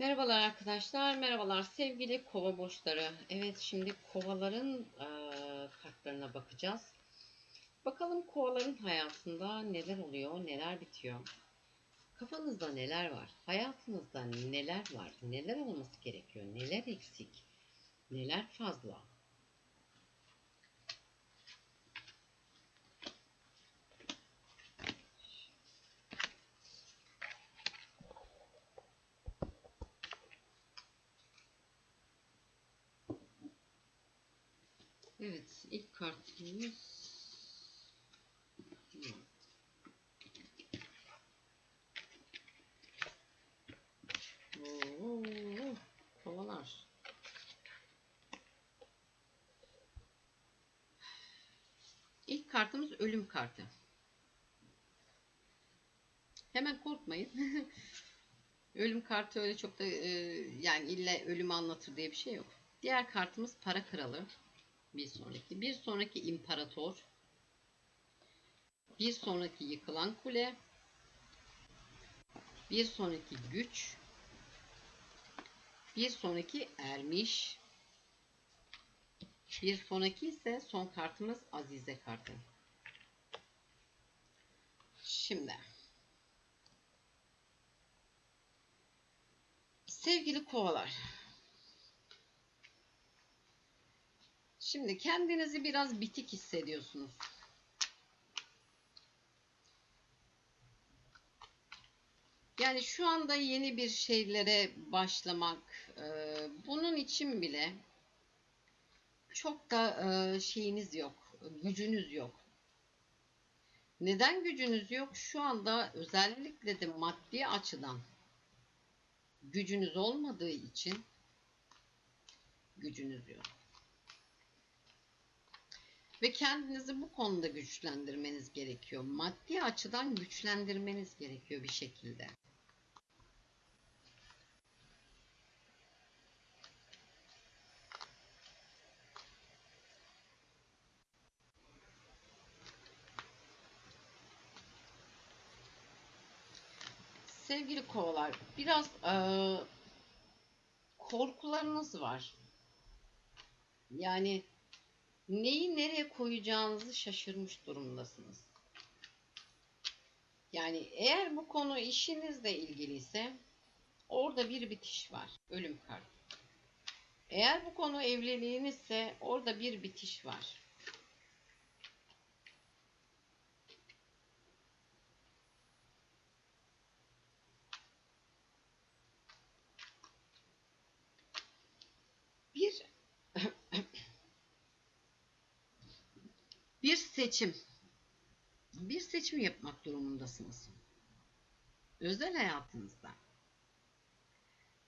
Merhabalar arkadaşlar, merhabalar sevgili kova boşları. Evet şimdi kovaların eee, kartlarına bakacağız. Bakalım kovaların hayatında neler oluyor, neler bitiyor. Kafanızda neler var, hayatınızda neler var, neler olması gerekiyor, neler eksik, neler fazla. Evet, ilk kartımız Oo, kovalar. İlk kartımız ölüm kartı. Hemen korkmayın. ölüm kartı öyle çok da e, yani illa ölümü anlatır diye bir şey yok. Diğer kartımız para kralı. Bir sonraki. Bir sonraki imparator. Bir sonraki yıkılan kule. Bir sonraki güç. Bir sonraki ermiş. Bir sonraki ise son kartımız Azize kartı. Şimdi. Sevgili kovalar. Şimdi kendinizi biraz bitik hissediyorsunuz. Yani şu anda yeni bir şeylere başlamak, e, bunun için bile çok da e, şeyiniz yok, gücünüz yok. Neden gücünüz yok? Şu anda özellikle de maddi açıdan gücünüz olmadığı için gücünüz yok. Ve kendinizi bu konuda güçlendirmeniz gerekiyor. Maddi açıdan güçlendirmeniz gerekiyor bir şekilde. Sevgili kovalar, biraz eee, korkularınız var. Yani neyi nereye koyacağınızı şaşırmış durumdasınız. Yani eğer bu konu işinizle ilgiliyse orada bir bitiş var. Ölüm kartı. Eğer bu konu evliliğinizse orada bir bitiş var. Bir bir seçim. Bir seçim yapmak durumundasınız. Özel hayatınızda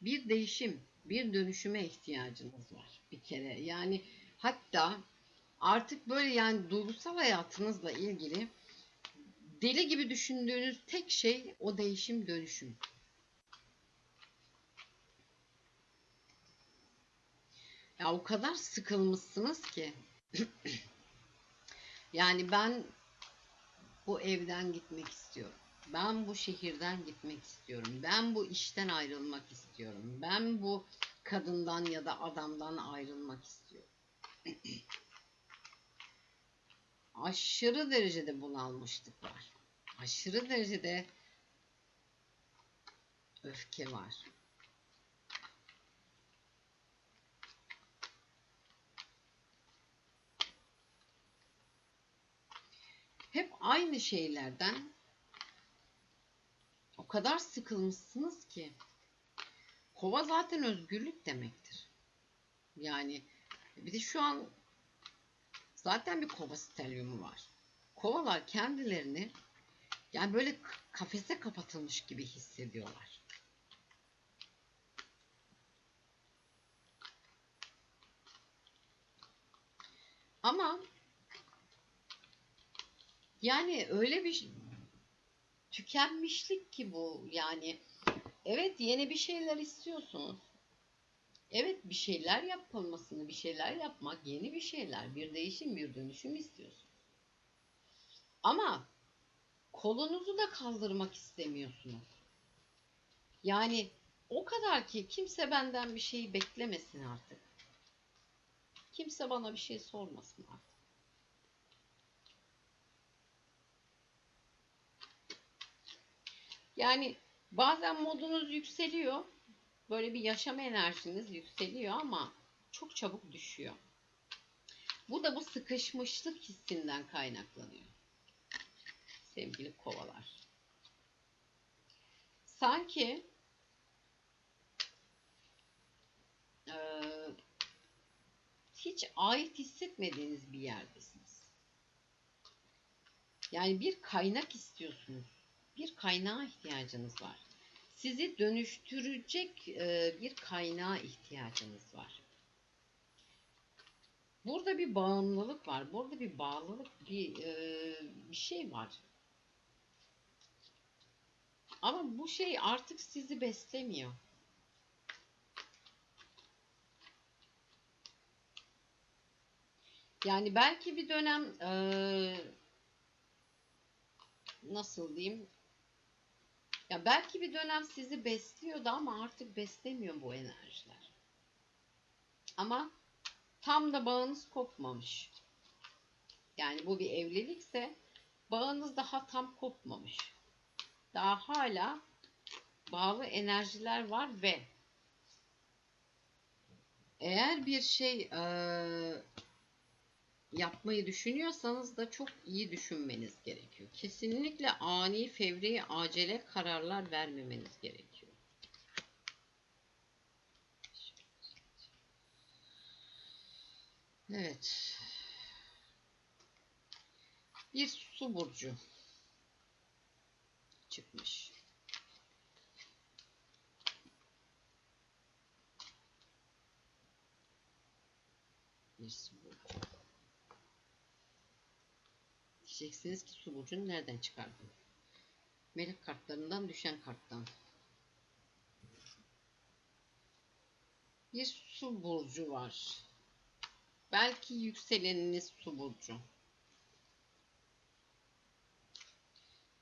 bir değişim, bir dönüşüme ihtiyacınız var bir kere. Yani hatta artık böyle yani duygusal hayatınızla ilgili deli gibi düşündüğünüz tek şey o değişim, dönüşüm. Ya o kadar sıkılmışsınız ki. yani ben bu evden gitmek istiyorum. Ben bu şehirden gitmek istiyorum. Ben bu işten ayrılmak istiyorum. Ben bu kadından ya da adamdan ayrılmak istiyorum. Aşırı derecede bunalmışlık var. Aşırı derecede öfke var. Hep aynı şeylerden o kadar sıkılmışsınız ki. Kova zaten özgürlük demektir. Yani bir de şu an zaten bir kova stelyumu var. Kovalar kendilerini yani böyle kafese kapatılmış gibi hissediyorlar. Ama yani öyle bir tükenmişlik ki bu yani evet yeni bir şeyler istiyorsunuz. Evet bir şeyler yapılmasını, bir şeyler yapmak, yeni bir şeyler, bir değişim, bir dönüşüm istiyorsunuz. Ama kolunuzu da kaldırmak istemiyorsunuz. Yani O kadar ki kimse benden bir şey beklemesin artık. Kimse bana bir şey sormasın artık. Yani bazen modunuz yükseliyor. Böyle bir yaşam enerjiniz yükseliyor ama çok çabuk düşüyor. Bu da bu sıkışmışlık hissinden kaynaklanıyor. Sevgili kovalar. Sanki eee, hiç ait hissetmediğiniz bir yerdesiniz. Yani bir kaynak istiyorsunuz. Bir kaynağa ihtiyacınız var. Sizi dönüştürecek e, bir kaynağa ihtiyacınız var. Burada bir bağımlılık var. Burada bir bağlılık, bir e, bir şey var. Ama bu şey artık sizi beslemiyor. Yani belki bir dönem eee, nasıl diyeyim? Ya belki bir dönem sizi besliyordu ama artık beslemiyor bu enerjiler. Ama tam da bağınız kopmamış. Yani bu bir evlilikse bağınız daha tam kopmamış. Daha hala bağlı enerjiler var ve eğer bir şey eee, yapmayı düşünüyorsanız da çok iyi düşünmeniz gerekiyor. Kesinlikle ani, fevri, acele kararlar vermemeniz gerekiyor. Evet. Bir su burcu çıkmış. Bir su burcu. Diyeceksiniz ki su burcunu nereden çıkardın? Melek kartlarından düşen karttan. Bir su burcu var. Belki yükseleniniz su burcu.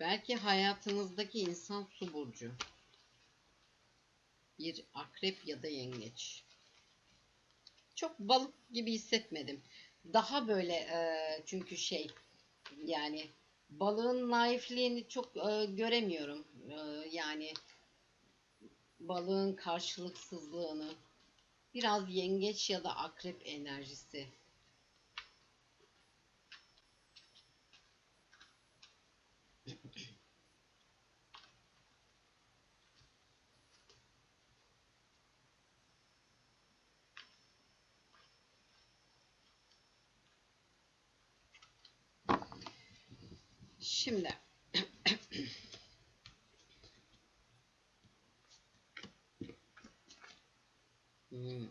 Belki hayatınızdaki insan su burcu. Bir akrep ya da yengeç. Çok balık gibi hissetmedim. Daha böyle çünkü şey yani balığın naifliğini çok e, göremiyorum. E, yani balığın karşılıksızlığını biraz yengeç ya da akrep enerjisi. Şimdi Hmm.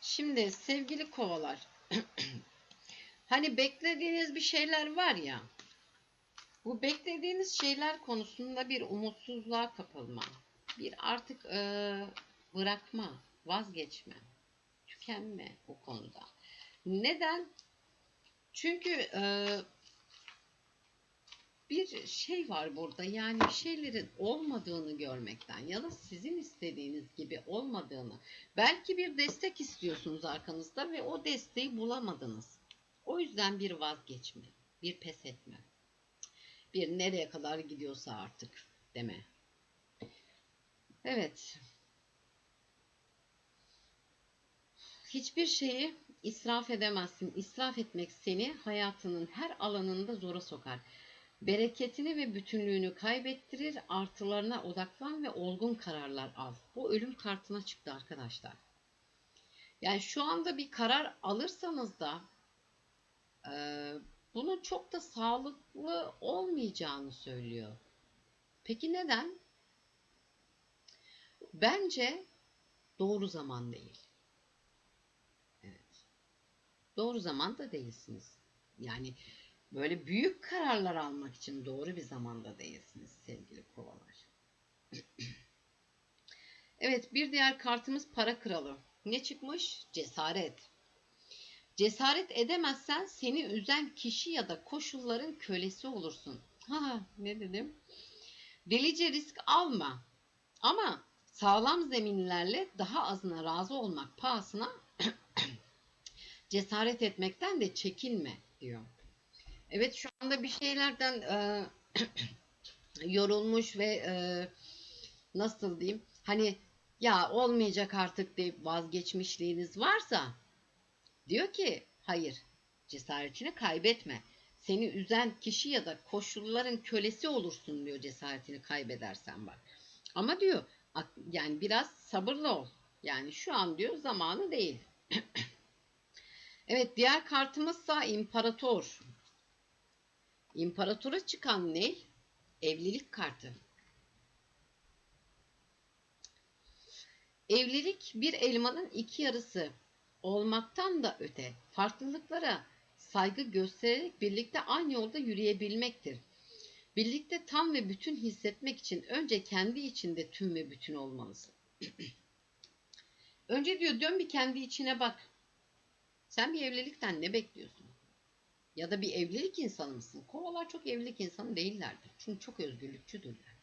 Şimdi sevgili kovalar hani beklediğiniz bir şeyler var ya bu beklediğiniz şeyler konusunda bir umutsuzluğa kapılma bir artık eee, bırakma vazgeçme tükenme bu konuda neden çünkü eee, bir şey var burada yani bir şeylerin olmadığını görmekten ya da sizin istediğiniz gibi olmadığını belki bir destek istiyorsunuz arkanızda ve o desteği bulamadınız. O yüzden bir vazgeçme, bir pes etme, bir nereye kadar gidiyorsa artık deme. Evet. Hiçbir şeyi israf edemezsin. İsraf etmek seni hayatının her alanında zora sokar. Bereketini ve bütünlüğünü kaybettirir. Artılarına odaklan ve olgun kararlar al. Bu ölüm kartına çıktı arkadaşlar. Yani şu anda bir karar alırsanız da e, bunun çok da sağlıklı olmayacağını söylüyor. Peki neden? Bence doğru zaman değil. Doğru zaman da değilsiniz. Yani böyle büyük kararlar almak için doğru bir zamanda değilsiniz sevgili kovalar. evet bir diğer kartımız para kralı. Ne çıkmış? Cesaret. Cesaret edemezsen seni üzen kişi ya da koşulların kölesi olursun. Ha ne dedim? Delice risk alma. Ama sağlam zeminlerle daha azına razı olmak pahasına cesaret etmekten de çekinme diyor. Evet şu anda bir şeylerden e, yorulmuş ve e, nasıl diyeyim hani ya olmayacak artık deyip vazgeçmişliğiniz varsa diyor ki hayır cesaretini kaybetme. Seni üzen kişi ya da koşulların kölesi olursun diyor cesaretini kaybedersen bak. Ama diyor yani biraz sabırlı ol. Yani şu an diyor zamanı değil. evet diğer kartımızsa imparator. İmparatora çıkan ne? Evlilik kartı. Evlilik bir elmanın iki yarısı olmaktan da öte farklılıklara saygı göstererek birlikte aynı yolda yürüyebilmektir. Birlikte tam ve bütün hissetmek için önce kendi içinde tüm ve bütün olmalısın. önce diyor dön bir kendi içine bak. Sen bir evlilikten ne bekliyorsun? Ya da bir evlilik insanı mısın? Kovalar çok evlilik insanı değillerdir. Çünkü çok özgürlükçüdürler.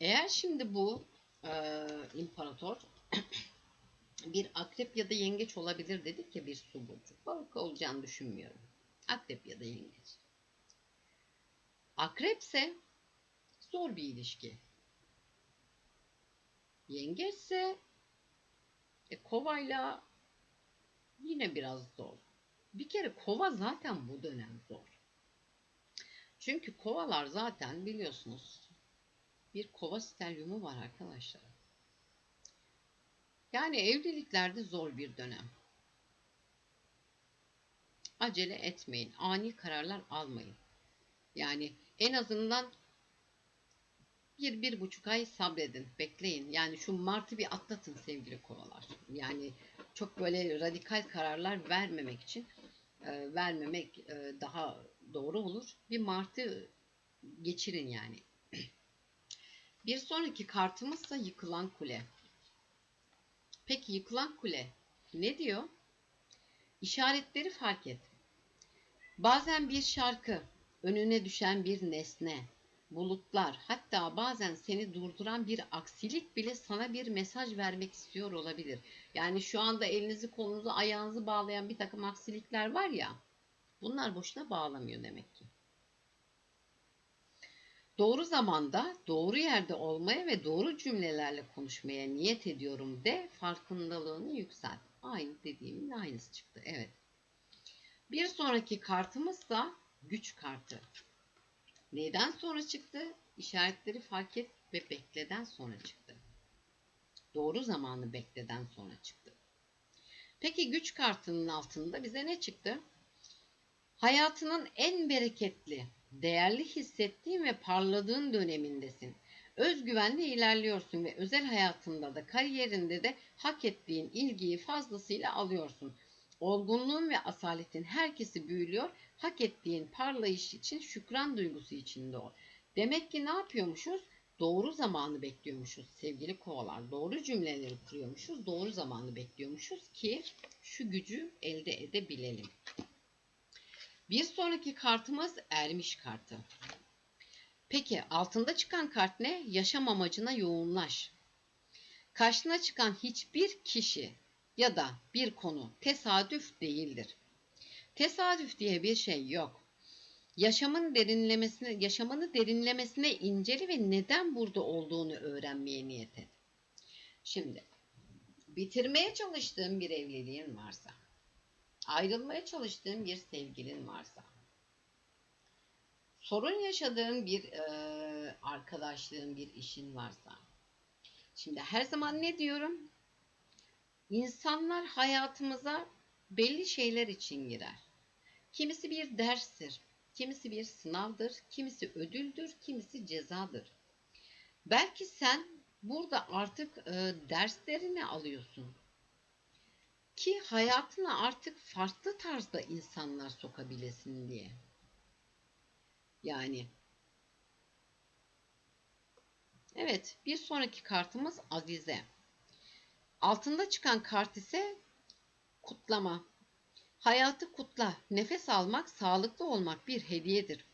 Eğer şimdi bu e, imparator bir akrep ya da yengeç olabilir dedik ya bir su burcu. Balık olacağını düşünmüyorum. Akrep ya da yengeç. Akrepse zor bir ilişki. Yengeçse e, kovayla yine biraz zor. Bir kere kova zaten bu dönem zor. Çünkü kovalar zaten biliyorsunuz bir kova stelyumu var arkadaşlar. Yani evliliklerde zor bir dönem. Acele etmeyin. Ani kararlar almayın. Yani en azından bir, bir buçuk ay sabredin, bekleyin. Yani şu Mart'ı bir atlatın sevgili kovalar. Yani çok böyle radikal kararlar vermemek için e, vermemek e, daha doğru olur. Bir Mart'ı geçirin yani. bir sonraki kartımızsa yıkılan kule. Peki yıkılan kule ne diyor? İşaretleri fark et. Bazen bir şarkı, önüne düşen bir nesne, bulutlar, hatta bazen seni durduran bir aksilik bile sana bir mesaj vermek istiyor olabilir. Yani şu anda elinizi kolunuzu ayağınızı bağlayan bir takım aksilikler var ya, bunlar boşuna bağlamıyor demek ki. Doğru zamanda, doğru yerde olmaya ve doğru cümlelerle konuşmaya niyet ediyorum de farkındalığını yükselt. Aynı dediğimin aynısı çıktı. Evet. Bir sonraki kartımız da güç kartı. Neyden sonra çıktı? İşaretleri fark et ve bekleden sonra çıktı. Doğru zamanı bekleden sonra çıktı. Peki güç kartının altında bize ne çıktı? Hayatının en bereketli, değerli hissettiğin ve parladığın dönemindesin. Özgüvenle ilerliyorsun ve özel hayatında da kariyerinde de hak ettiğin ilgiyi fazlasıyla alıyorsun. Olgunluğun ve asaletin herkesi büyülüyor. Hak ettiğin parlayış için şükran duygusu içinde ol. Demek ki ne yapıyormuşuz? Doğru zamanı bekliyormuşuz sevgili kovalar. Doğru cümleleri kuruyormuşuz. Doğru zamanı bekliyormuşuz ki şu gücü elde edebilelim. Bir sonraki kartımız ermiş kartı. Peki altında çıkan kart ne? Yaşam amacına yoğunlaş. Karşına çıkan hiçbir kişi ya da bir konu tesadüf değildir. Tesadüf diye bir şey yok. Yaşamın derinlemesine, yaşamını derinlemesine inceli ve neden burada olduğunu öğrenmeye niyet et. Şimdi bitirmeye çalıştığım bir evliliğin varsa ayrılmaya çalıştığın bir sevgilin varsa, sorun yaşadığın bir e, arkadaşlığın, bir işin varsa, şimdi her zaman ne diyorum? İnsanlar hayatımıza belli şeyler için girer. Kimisi bir derstir, kimisi bir sınavdır, kimisi ödüldür, kimisi cezadır. Belki sen burada artık e, derslerini alıyorsun ki hayatına artık farklı tarzda insanlar sokabilesin diye. Yani Evet, bir sonraki kartımız Azize. Altında çıkan kart ise kutlama. Hayatı kutla. Nefes almak, sağlıklı olmak bir hediyedir.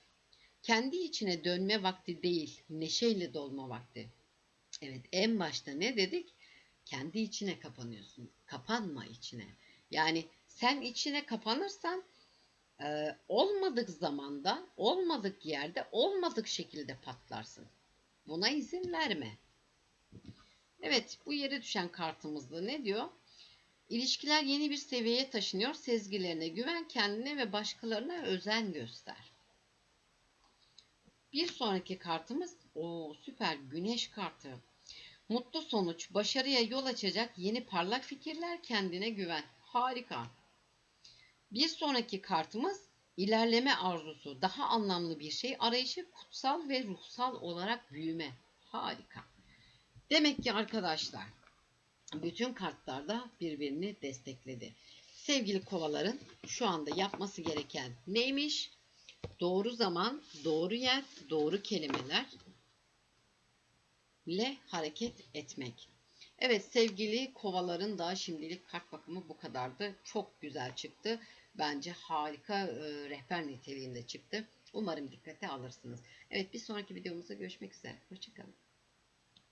Kendi içine dönme vakti değil, neşeyle dolma vakti. Evet, en başta ne dedik? Kendi içine kapanıyorsun. Kapanma içine. Yani sen içine kapanırsan e, olmadık zamanda, olmadık yerde, olmadık şekilde patlarsın. Buna izin verme. Evet, bu yere düşen kartımızda ne diyor? İlişkiler yeni bir seviyeye taşınıyor. Sezgilerine güven, kendine ve başkalarına özen göster. Bir sonraki kartımız o süper güneş kartı. Mutlu sonuç, başarıya yol açacak yeni parlak fikirler, kendine güven. Harika. Bir sonraki kartımız ilerleme arzusu, daha anlamlı bir şey arayışı, kutsal ve ruhsal olarak büyüme. Harika. Demek ki arkadaşlar bütün kartlarda birbirini destekledi. Sevgili kovaların şu anda yapması gereken neymiş? Doğru zaman, doğru yer, doğru kelimeler ile hareket etmek. Evet sevgili kovaların da şimdilik kart bakımı bu kadardı. Çok güzel çıktı. Bence harika e, rehber niteliğinde çıktı. Umarım dikkate alırsınız. Evet bir sonraki videomuzda görüşmek üzere. Hoşçakalın.